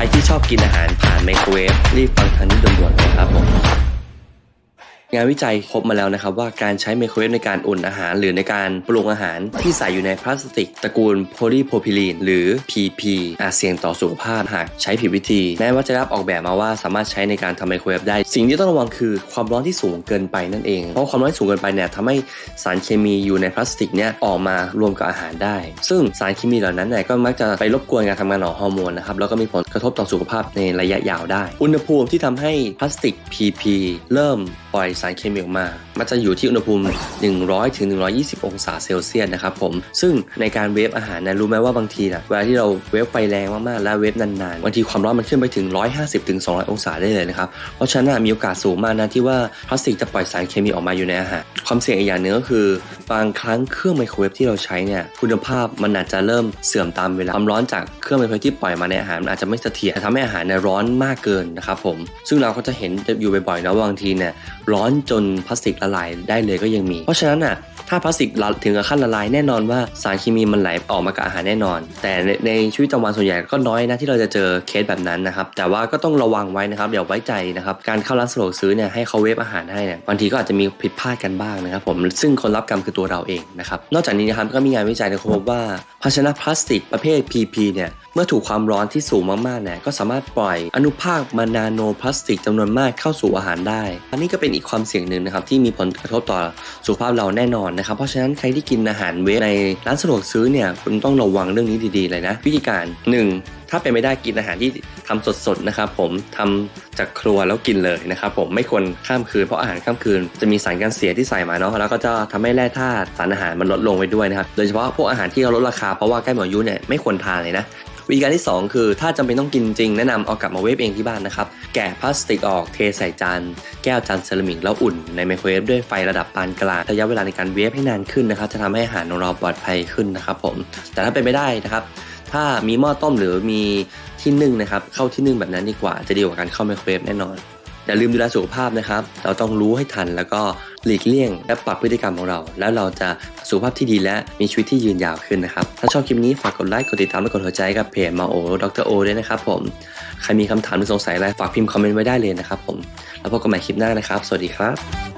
ครที่ชอบกินอาหารผ่านไมโครเวฟรีบฟังทางนี้ด่วนๆนะครับผม งานวิจัยพบมาแล้วนะครับว่าการใช้ไมโครเวฟในการอุ่นอาหาร หรือในการปรุงอาหารที่ใส่อยู่ในพลาสติก ตระกูลโพลีโพรพิลีนหรือ PP อาจเสี่ยงต่อสุขภาพหากใช้ผิดวิธี แม้ว่าจะได้รับออกแบบมาว่าสามารถใช้ในการทำไมโครเวฟได้ สิ่งที่ต้องระวังคือความร้อนที่สูงเกินไปนั่นเอง เพราะความร้อนที่สูงเกินไปเนี่ยทำให้สารเคมีอยู่ในพลาสติกเนี่ยออกมารวมกับอาหารได้ ซึ่งสารเคมีเหล่านั้นเนี่ยก็มักจะไปรบกวนการทำงานของฮอร์โมนนะครับแล้วก็มีผลกระทบต่อสุขภาพในระยะยาวได้ อุณหภูมิที่ทำให้พลาสติก PP เริ่มปล่อยสารเคมีออกมา มันจะอยู่ที่อุณหภูมิ 100ถึง120 องศาเซลเซียสนะครับผม ซึ่งในการเวฟอาหารนะรู้ไหมว่าบางทีนะเวลาที่เราเวฟไฟแรงมากๆ แล้วเวฟนานๆ บางทีความร้อนมันขึ้นไปถึง 150ถึง200 องศาได้เลยนะครับ เพราะฉะนั้นนะมีโอกาสสูงมากนะที่ว่าพลาสติกจะปล่อยสารเคมีออกมาอยู่ในอาหาร ความเสี่ยงอีกอย่างหนึ่งก็คือ บางครั้งเครื่องไมโครเวฟที่เราใช้เนี่ยคุณภาพมันอาจจะเริ่มเสื่อมตามเวลาความร้อนจากเครื่องไมโครเวฟที่ปล่อยมาในอาหารมันอาจจะไม่เสถียรทำให้อาหารเนี่ยร้อนมากเกินนะครับผมซึ่งเราก็จะเห็นอยู่บ่อยๆนะว่าบางทีเนี่ยร้อนจนพลาสติกละลายได้เลยก็ยังมี เพราะฉะนั้นอะ ถ้าพลาสติกถึงกับขั้นละลายแน่นอนว่าสารเคมีมันไหลออกมากับอาหารแน่นอน แต่ในชีวิตประจำวันส่วนใหญ่ก็น้อยนะที่เราจะเจอเคสแบบนั้นนะครับ แต่ว่าก็ต้องระวังไว้นะครับอย่าไว้ใจนะครับการเข้าร้านสะดวกซื้อเนี่ยให้เขาเวฟอาหารให้เนี่ยบางทีก็อาจจะมีผิดพลาดกันบ้างนะครับผมซึ่งคนรับกรรมคือตัวเราเองนะครับนอกจากนี้นะครับก็มีงานวิจัยนะครับพบว่าภาชนะพลาสติกประเภท PP เนี่ยเมื่อถูกความร้อนที่สูงมากๆเนี่ยก็สามารถปล่อยอนุภาคมานาโนพลาสติกจำนวนมากเข้าสู่อาหารได้ อันนี้ก็เป็นอีกความเสี่ยงหนึ่งนะครับที่มีผลกระทบต่อสุขภาพเราแน่นอนนะครับ เพราะฉะนั้นใครที่กินอาหารเวฟในร้านสะดวกซื้อเนี่ยคุณต้องระวังเรื่องนี้ดีๆเลยนะ วิธีการ 1. ถ้าเป็นไม่ได้กินอาหารที่ทำสดๆนะครับผมทำจากครัวแล้วกินเลยนะครับผมไม่ควรข้ามคืนเพราะอาหารข้ามคืน จะมีสารกันเสียที่ใส่มาเนาะแล้วก็จะทำให้แร่ธาตุสารอาหารมันลดลงไปด้วยนะครับโดยเฉพาะพวกอาหารที่เขาลดราคาเพราะว่าใกล้หมดอายุเนี่ยไม่ควรทานเลยนะ วิธีการที่ 2 คือ ถ้าจำเป็นต้องกินจริงแนะนำเอากลับมาเวฟเองที่บ้านนะครับ แกะพลาสติกออกเทใส่จานแก้วจานเซรามิกแล้วอุ่นในไมโครเวฟด้วยไฟระดับปานกลางระยะเวลาในการเวฟให้นานขึ้นนะครับจะทำให้อาหารของเราปลอดภัยขึ้นนะครับผมแต่ถ้าเป็นไม่ได้นะครับถ้ามีหม้อต้มหรือมีที่นึ่งนะครับเข้าที่นึ่งแบบนั้นดีกว่าจะดีกว่าการเข้าไมโครเวฟแน่นอนอย่าลืมดูแลสุขภาพนะครับ เราต้องรู้ให้ทันแล้วก็ หลีกเลี่ยง และปรับพฤติกรรมของเรา แล้วเราจะสุขภาพที่ดีและมีชีวิตที่ยืนยาวขึ้นนะครับ ถ้าชอบคลิปนี้ฝากกดไลค์กดติดตามและกดหัวใจกับเพจมาโอดรโอด้วยนะครับผมใครมีคำถามหรือสงสัยอะไรฝากพิมพ์คอมเมนต์ไว้ได้เลยนะครับผมแล้วพบกันใหม่คลิปหน้านะครับ สวัสดีครับ